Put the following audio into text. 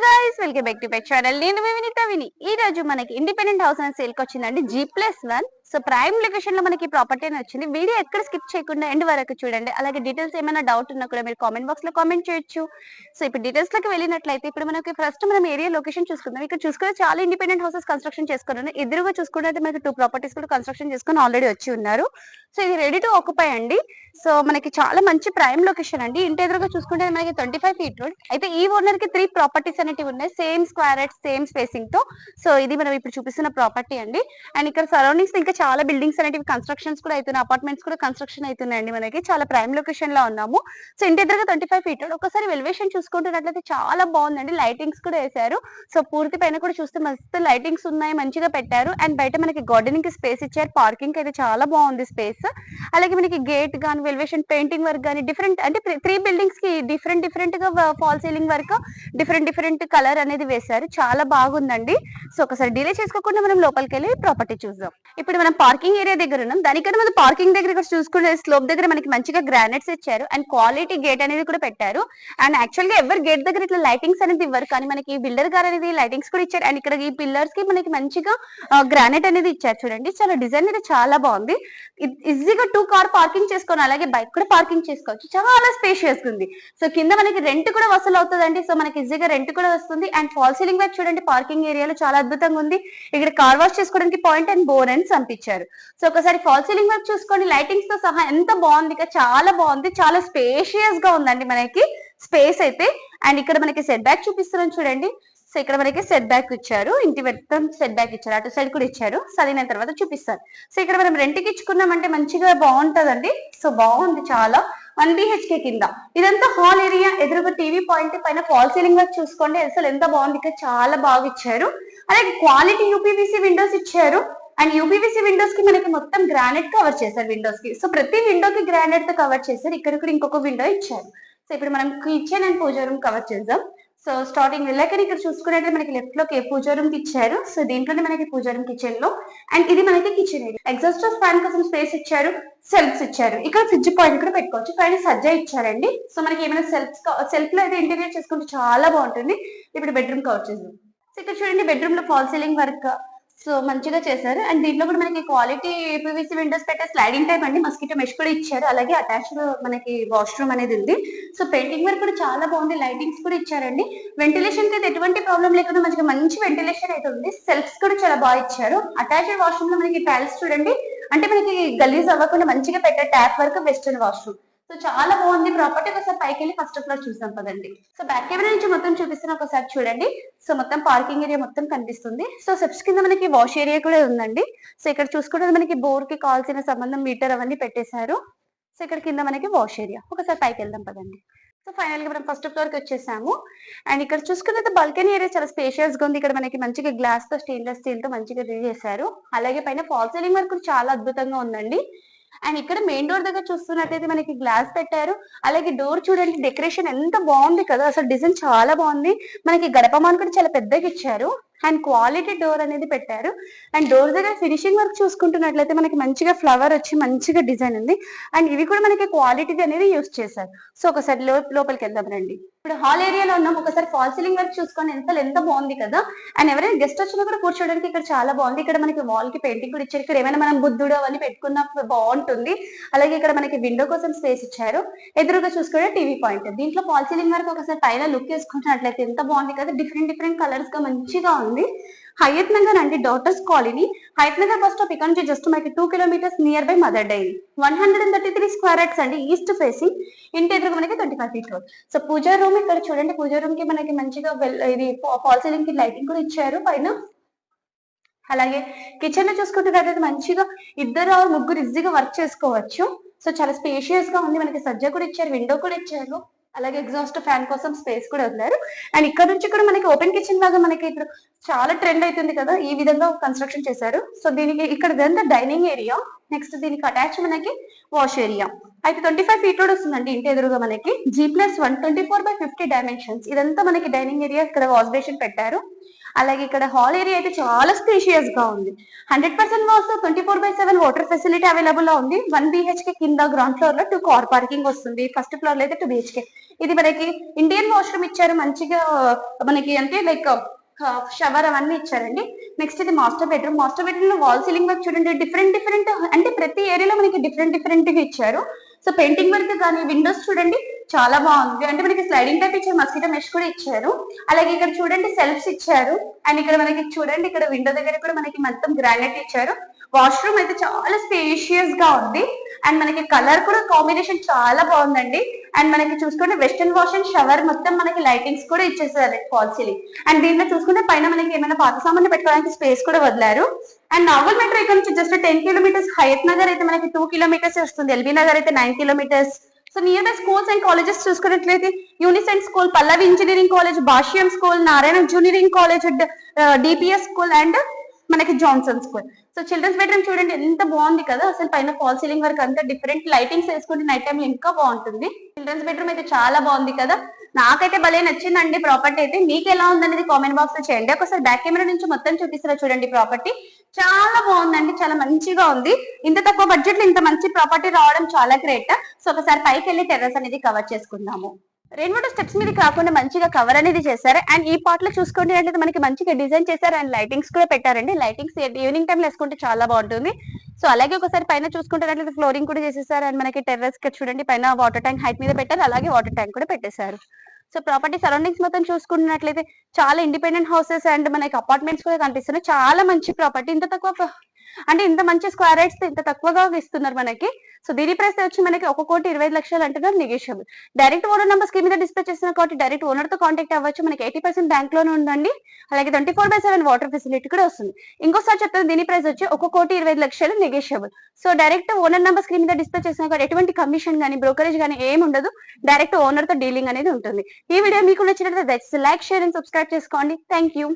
bye. Guys welcome back to beg channel నేను మీ విని. ఈ రోజు మనకి ఇండిపెండెంట్ హౌస్ అండ్ సేల్కి వచ్చిందండి G plus one so prime లొకేషన్లో మనకి ప్రాపర్టీ అని వచ్చింది. వీడియో ఎక్కడ స్కిప్ చేయకుండా ఎండ్ వరకు చూడండి. అలాగే డీటెయిల్స్ ఏమైనా డౌట్ ఉన్నా కూడా మీరు కామెంట్ బాక్స్లో కామెంట్ చేయొచ్చు. సో ఇప్పుడు డీటెయిల్స్లోకి వెళ్ళినట్లయితే ఇప్పుడు మనకి ఫస్ట్ మనం ఏరియా లొకేషన్ చూసుకుందాం. ఇక్కడ చూసుకుని చాలా ఇండిపెండెంట్ హౌసెస్ కన్స్ట్రక్షన్ చేసుకున్నాను ఎదురుగా చూసుకుంటే మనకి టూ ప్రాపర్టీస్ కూడా కన్స్ట్రక్షన్ చేసుకుని ఆల్రెడీ వచ్చి ఉన్నారు. సో ఇది రెడీ టు ఆక్యుపై అండి. సో మనకి చాలా మంచి ప్రైమ్ లొకేషన్ అండి. ఇంటి ఎదురుగా చూసుకుంటే మనకి ట్వంటీ ఫైవ్ ఫీట్ రోడ్ అయితే ఈ ఓనర్కి త్రీ ప్రాపర్టీస్ అనేవి ఉన్నాయి సేమ్ స్క్వేర్ సేమ్ స్పేసింగ్తో. సో ఇది మనం ఇప్పుడు చూపిస్తున్న ప్రాపర్టీ అండి. అండ్ ఇక్కడ సరౌండింగ్స్ ఇంకా చాలా బిల్డింగ్స్ అనేవి కన్స్ట్రక్షన్స్ కూడా అవుతున్నాయి అపార్ట్మెంట్స్ కూడా కన్స్ట్రక్షన్ అవుతున్నాయండి మనకి. చాలా ప్రైమ్ లొకేషన్లో ఉన్నాము. సో ఇంటి దగ్గర ట్వంటీ ఫైవ్ ఫీట్ ఒకసారి వెలివేషన్ చూసుకుంటున్నట్లయితే చాలా బాగుందండి. లైటింగ్స్ కూడా వేశారు. సో పూర్తి పైన కూడా చూస్తే మస్తు లైటింగ్స్ ఉన్నాయి. మంచిగా పెట్టారు. అండ్ బయట మనకి గార్డెనింగ్కి స్పేస్ ఇచ్చారు. పార్కింగ్ అయితే చాలా బాగుంది స్పేస్ అలాగే మనకి గేట్ కానీ వెలివేషన్ పెయింటింగ్ వర్క్ గానీ డిఫరెంట్ అంటే త్రీ బిల్డింగ్స్కి డిఫరెంట్ డిఫరెంట్గా fall ceiling work different different colour అనేది వేశారు. చాలా బాగుందండి. సో ఒకసారి డిలే చేసుకోకుండా మనం లోపలికి వెళ్ళి ప్రాపర్టీ చూద్దాం. ఇప్పుడు మనం పార్కింగ్ ఏరియా దగ్గర ఉన్నాం. దానికంటే మనం పార్కింగ్ దగ్గర ఇక్కడ చూసుకుంటే స్లోప్ దగ్గర మనకి మంచిగా గ్రానైట్స్ ఇచ్చారు. అండ్ క్వాలిటీ గేట్ అనేది కూడా పెట్టారు. అండ్ యాక్చువల్గా ఎవరు గేట్ దగ్గర ఇట్లా లైటింగ్స్ అనేది ఇవ్వరు. కానీ మనకి బిల్డర్ గారు అనేది లైటింగ్స్ కూడా ఇచ్చారు. అండ్ ఇక్కడ ఈ పిల్లర్స్కి మనకి మంచిగా గ్రానైట్ అనేది ఇచ్చారు చూడండి. చాలా డిజైన్ అయితే చాలా బాగుంది. ఈజీగా టూ కార్ పార్కింగ్ చేసుకోవాలి అలాగే బైక్ కూడా పార్కింగ్ చేసుకోవచ్చు. చాలా స్పేషియస్ ఉంది. సో కింద మనకి రెంట్ కూడా వసూలు అవుతుందండి సో మనకి ఈజీగా రెంట్ కూడా వస్తుంది. అండ్ ఫాల్ సీలింగ్ వైపు చూడండి పార్కింగ్ ఏరియాలో చాలా అద్భుతంగా ఉంది. ఇక్కడ కార్ వాష్ చేసుకోవడానికి పాయింట్ అండ్ బోర్ అని పంపించారు సో ఒకసారి ఫాల్ సీలింగ్ వైపు చూసుకోండి. లైటింగ్స్తో సహా ఎంత బాగుంది ఇక చాలా బాగుంది. చాలా స్పేషియస్గా ఉందండి మనకి స్పేస్ అయితే. అండ్ ఇక్కడ మనకి సెట్ బ్యాక్ చూపిస్తున్నాం చూడండి. సో ఇక్కడ మనకి సెట్ బ్యాక్ ఇచ్చారు. ఇంటి మొత్తం సెట్ బ్యాక్ ఇచ్చారు. అటు సైడ్ కూడా ఇచ్చారు. చదివిన తర్వాత చూపిస్తారు సో ఇక్కడ మనం రెంట్కి ఇచ్చుకున్నామంటే మంచిగా బాగుంటుందండి. సో బాగుంది చాలా. వన్ బిహెచ్కే కింద. ఇదంతా హాల్ ఏరియా ఎదురుగా టీవీ పాయింట్ పైన ఫాల్ సీలింగ్ వర్క్ చూసుకోండి. అసలు ఎంత బాగుంది. ఇక్కడ చాలా బాగా ఇచ్చారు. అలాగే క్వాలిటీ యూపీవీసీ విండోస్ ఇచ్చారు. అండ్ యూపీవీసీ విండోస్కి మనకి మొత్తం గ్రానైట్ కవర్ చేశారు విండోస్కి. సో ప్రతి విండో కి గ్రానైట్తో కవర్ చేశారు. ఇక్కడ కూడా ఇంకొక విండో ఇచ్చారు. సో ఇప్పుడు మనం kitchen and puja room cover చేద్దాం. సో స్టార్టింగ్ వెళ్ళాక ఇక్కడ చూసుకున్నట్టు మనకి లెఫ్ట్లోకి పూజా రూమ్కి ఇచ్చారు. సో దీంట్లోనే మనకి పూజా రూమ్ కిచెన్లో. అండ్ ఇది మనకి కిచెన్ ఏరియా ఎగ్జాస్ట్ ఫ్యాన్ కోసం స్పేస్ ఇచ్చారు. సెల్ఫ్స్ ఇచ్చారు. ఇక్కడ ఫ్రిడ్జ్ పాయింట్ కూడా పెట్టుకోవచ్చు. పైన సజ్జా ఇచ్చారండి. సో మనకి ఏమైనా సెల్ఫ్స్ సెల్ఫ్లో అయితే ఇంటీరియర్ చేసుకుంటే చాలా బాగుంటుంది. ఇప్పుడు బెడ్రూమ్ కవర్ సో ఇక్కడ చూడండి బెడ్రూమ్లో ఫాల్ సీలింగ్ వర్క్ సో మంచిగా చేశారు. అండ్ దీంట్లో కూడా మనకి క్వాలిటీ పీవీసీ విండోస్ పెట్టే స్లైడింగ్ టైప్ అండి. మస్కిటో మెష్ కూడా ఇచ్చారు. అలాగే అటాచ్డ్ మనకి వాష్రూమ్ అనేది ఉంది. సో పెయింటింగ్ వర్క్ కూడా చాలా బాగుంది. లైటింగ్స్ కూడా ఇచ్చారండి. వెంటిలేషన్కి అయితే ఎటువంటి ప్రాబ్లం లేకుండా మంచిగా మంచి వెంటిలేషన్ అయితే ఉంది. సెల్ఫ్స్ కూడా చాలా బాగా ఇచ్చారు. అటాచ్డ్ వాష్రూమ్లో మనకి టైల్స్ చూడండి. అంటే మనకి గలీజ్ అవ్వకుండా మంచిగా పెట్టే tap work western washroom so చాలా బాగుంది ప్రాపర్టీ ఒకసారి పైకి వెళ్ళి ఫస్ట్ ఫ్లోర్ చూసాం పదండి. సో బ్యాక్ కెమెరా నుంచి మొత్తం చూపిస్తున్న ఒకసారి చూడండి. సో మొత్తం పార్కింగ్ ఏరియా మొత్తం కనిపిస్తుంది. సో స్టెప్స్ కింద మనకి వాష్ ఏరియా కూడా ఉందండి. సో ఇక్కడ చూసుకుంటే మనకి బోర్కి కావాల్సిన సంబంధం మీటర్ అవన్నీ పెట్టేశారు. సో ఇక్కడ కింద మనకి వాష్ ఏరియా ఒకసారి పైకి వెళ్దాం పదండి. సో ఫైనల్గా మనం ఫస్ట్ ఫ్లోర్కి వచ్చేసాము. అండ్ ఇక్కడ చూసుకున్నట్టు బల్కనీ ఏరియా చాలా స్పేషియస్గా ఉంది. ఇక్కడ మనకి మంచిగా గ్లాస్తో స్టెయిన్లెస్ స్టీల్తో మంచిగా రెడీ చేశారు. అలాగే పైన ఫాల్ సీలింగ్ వర్క్ చాలా అద్భుతంగా ఉందండి. అండ్ ఇక్కడ మెయిన్ డోర్ దగ్గర చూస్తున్నట్టయితే మనకి గ్లాస్ పెట్టారు. అలాగే డోర్ చూడండి డెకరేషన్ ఎంత బాగుంది కదా. అసలు డిజైన్ చాలా బాగుంది. మనకి గడపమాన్ కూడా చాలా పెద్దగా ఇచ్చారు. అండ్ క్వాలిటీ డోర్ అనేది పెట్టారు. అండ్ డోర్ దగ్గర ఫినిషింగ్ వర్క్ చూసుకుంటున్నట్లయితే మనకి మంచిగా ఫ్లవర్ వచ్చి మంచిగా డిజైన్ ఉంది. అండ్ ఇవి కూడా మనకి క్వాలిటీ అనేది యూస్ చేశారు. సో ఒకసారి లోపలికి వెళ్దాం రండి. ఇప్పుడు హాల్ ఏరియాలో ఉన్నాం. ఒకసారి ఫాల్ సీలింగ్ వర్క్ చూసుకోండి ఎంత ఎంత బాగుంది కదా. అండ్ ఎవరైనా గెస్ట్ వచ్చినా కూడా కూర్చోడానికి ఇక్కడ చాలా బాగుంది. ఇక్కడ మనకి వాల్కి పెయింటింగ్ కూడా ఇచ్చారు. ఇక్కడ ఏమైనా మనం బుద్ధుడు అవన్నీ పెట్టుకున్న బాగుంటుంది. అలాగే ఇక్కడ మనకి విండో కోసం స్పేస్ ఇచ్చారు. ఎదురుగా చూసుకుంటే టీవీ పాయింట్ దీంట్లో ఫాల్ సీలింగ్ వర్క్ ఒకసారి పైన లుక్ వేసుకుంటున్నట్లయితే ఎంత బాగుంది కదా. డిఫరెంట్ డిఫరెంట్ కలర్స్గా మంచిగా ఉంది. హయత్ నగర్ అండి daughters colony. Hayat Nagar bus stop ఇక్కడ నుంచి జస్ట్ మనకి two kilometres near by Mother Dairy one hundred and thirty three square yards అండి ఈస్ట్ ఫేసింగ్ ఇంటి ఎదురుగా మనకి twenty five feet road so puja room ఇక్కడ చూడండి పూజా రూమ్కి మనకి మంచిగా వెల్- ఇది ఫాల్ సీలింగ్కి లైటింగ్ కూడా ఇచ్చారు. పైన అలాగే కిచెన్లో చూసుకుంటున్నట్లయితే మంచిగా ఇద్దరు ముగ్గురు ఈజీగా వర్క్ చేసుకోవచ్చు. సో చాలా స్పేషియస్గా ఉంది మనకి సజ్జ కూడా ఇచ్చారు విండో కూడా ఇచ్చారు. అలాగే ఎగ్జాస్ట్ ఫ్యాన్ కోసం స్పేస్ కూడా వదిలారు. అండ్ ఇక్కడ నుంచి కూడా మనకి ఓపెన్ కిచెన్ లాగా మనకి ఇప్పుడు చాలా ట్రెండ్ అవుతుంది కదా ఈ విధంగా కన్స్ట్రక్షన్ చేశారు. సో దీనికి ఇక్కడ ఇదంతా డైనింగ్ ఏరియా నెక్స్ట్ దీనికి అటాచ్ మనకి వాష్ ఏరియా అయితే ట్వంటీ ఫైవ్ ఫీట్ రోడ్ వస్తుందండి ఇంటి ఎదురుగా మనకి. G plus one twenty four by fifty dimensions ఇదంతా మనకి డైనింగ్ ఏరియా ఇక్కడ వాష్ బేషన్ పెట్టారు. అలాగే ఇక్కడ హాల్ ఏరియా అయితే చాలా స్పేషియస్గా ఉంది. Hundred percent vastu twenty four by seven water facility అవైలబుల్లో ఉంది. వన్ బిహెచ్కే కింద గ్రౌండ్ ఫ్లోర్లో టూ కార్ పార్కింగ్ వస్తుంది. ఫస్ట్ ఫ్లోర్లో అయితే టూ బిహెచ్కే ఇది మనకి ఇండియన్ వాష్రూమ్ ఇచ్చారు. మంచిగా మనకి అంటే లైక్ షవర్ అవన్నీ ఇచ్చారండి. నెక్స్ట్ ఇది మాస్టర్ బెడ్రూమ్ మాస్టర్ బెడ్రూమ్లో వాల్ సీలింగ్ వర్క్ చూడండి. డిఫరెంట్ డిఫరెంట్ అంటే ప్రతి ఏరియాలో మనకి డిఫరెంట్ డిఫరెంట్గా ఇచ్చారు. సో పెయింటింగ్ వర్క్ కానీ విండోస్ చూడండి. చాలా బాగుంది. అంటే మనకి స్లైడింగ్ టైప్ ఇచ్చారు మస్కిటో మెష్ కూడా ఇచ్చారు. అలాగే ఇక్కడ చూడండి సెల్ఫ్స్ ఇచ్చారు. అండ్ ఇక్కడ మనకి చూడండి ఇక్కడ విండో దగ్గర కూడా మనకి మొత్తం గ్రానైట్ ఇచ్చారు. వాష్రూమ్ అయితే చాలా స్పేషియస్గా ఉంది. అండ్ మనకి కలర్ కూడా కాంబినేషన్ చాలా బాగుందండి. అండ్ మనకి చూసుకుంటే వెస్టర్న్ వాష్ అండ్ షవర్ మొత్తం మనకి లైటింగ్స్ కూడా ఇచ్చేసారు ఫాల్ సీలింగ్ అండ్ దీంట్లో చూసుకుంటే పైన మనకి ఏమైనా పాత సామాన్లు పెట్టుకోవడానికి స్పేస్ కూడా వదిలారు. అండ్ నావల్ మెట్రో ఇక్కడ నుంచి just ten kilometres Hayat Nagar అయితే మనకి టూ కిలోమీటర్స్ వస్తుంది. ఎల్బీ నగర్ అయితే nine kilometres so near by schools and colleges చూసుకున్నట్లయితే Unicent school Pallavi engineering college Bhashyam school Narayana engineering college DPS school and మనకి Johnson school so children's bedroom చూడండి ఎంత బాగుంది కదా. అసలు పైన ఫాల్ సీలింగ్ వరకు అంతా డిఫరెంట్ లైటింగ్స్ వేసుకుంటే నైట్ టైం ఇంకా బాగుంటుంది. చిల్డ్రన్స్ బెడ్రూమ్ అయితే చాలా బాగుంది కదా. నాకైతే భలే నచ్చిందండి ప్రాపర్టీ అయితే. మీకు ఎలా ఉందనేది కామెంట్ బాక్స్లో చేయండి. ఒకసారి బ్యాక్ కెమెరా నుంచి మొత్తం చూపిస్తారా చూడండి ప్రాపర్టీ చాలా బాగుందండి చాలా మంచిగా ఉంది. ఇంత తక్కువ బడ్జెట్లో ఇంత మంచి ప్రాపర్టీ రావడం చాలా గ్రేట్ సో ఒకసారి పైకి వెళ్ళి టెర్రస్ అనేది కవర్ చేసుకుందాము. రెయిన్ వాటర్ స్టెప్స్ మీద కాకుండా మంచిగా కవర్ అనేది చేశారు. అండ్ ఈ పార్ట్లో చూసుకుంటే మనకి మంచిగా డిజైన్ చేశారు. అండ్ లైటింగ్స్ కూడా పెట్టారండి. లైటింగ్స్ ఈవినింగ్ టైం వేసుకుంటే చాలా బాగుంటుంది. సో అలాగే ఒకసారి పైన చూసుకుంటున్నట్లయితే ఫ్లోరింగ్ కూడా చేసేసారు. అండ్ మనకి టెర్రస్ చూడండి పైన వాటర్ ట్యాంక్ హైట్ మీద పెట్టారు. అలాగే వాటర్ ట్యాంక్ కూడా పెట్టేశారు. సో ప్రాపర్టీ సరౌండింగ్స్ మొత్తం చూసుకున్నట్లయితే చాలా ఇండిపెండెంట్ హౌసెస్ అండ్ మనకి అపార్ట్మెంట్స్ కూడా కనిపిస్తున్నాయి. చాలా మంచి ప్రాపర్టీ. ఇంత తక్కువ అంటే ఇంత మంచి స్క్వేర్ రైట్స్ ఇంత తక్కువగా ఇస్తున్నారు మనకి. సో దీని ప్రైస్ వచ్చి మనకి ఒక కోటి ఇరవై ఐదు లక్షలు అంటున్నారు negotiable. Direct owner number screen మీద డిస్ప్లే చేసిన కాబట్టి డైరెక్ట్ ఓనర్తో కాంటాక్ట్ అవ్వచ్చు. మనకి ఎయిటీ పర్సెంట్ బ్యాంక్లోనే ఉందండి. అలాగే twenty four by seven water facility కూడా వస్తుంది. ఇంకోసారి చెప్తాను దీని ప్రైస్ వచ్చి ఒక కోటి ఇరవై ఐదు లక్షలు negotiable. So direct owner number screen మీద డిస్ప్లే చేసిన కాబట్టి ఎటువంటి కమిషన్ కానీ బ్రోకరేజ్ కానీ ఏమి ఉండదు. డైరెక్ట్ ఓనర్తో డీలింగ్ అనేది ఉంటుంది. ఈ వీడియో మీకు నచ్చినట్లయితే లైక్ షేర్ అండ్ సబ్స్క్రైబ్ చేసుకోండి. Thank you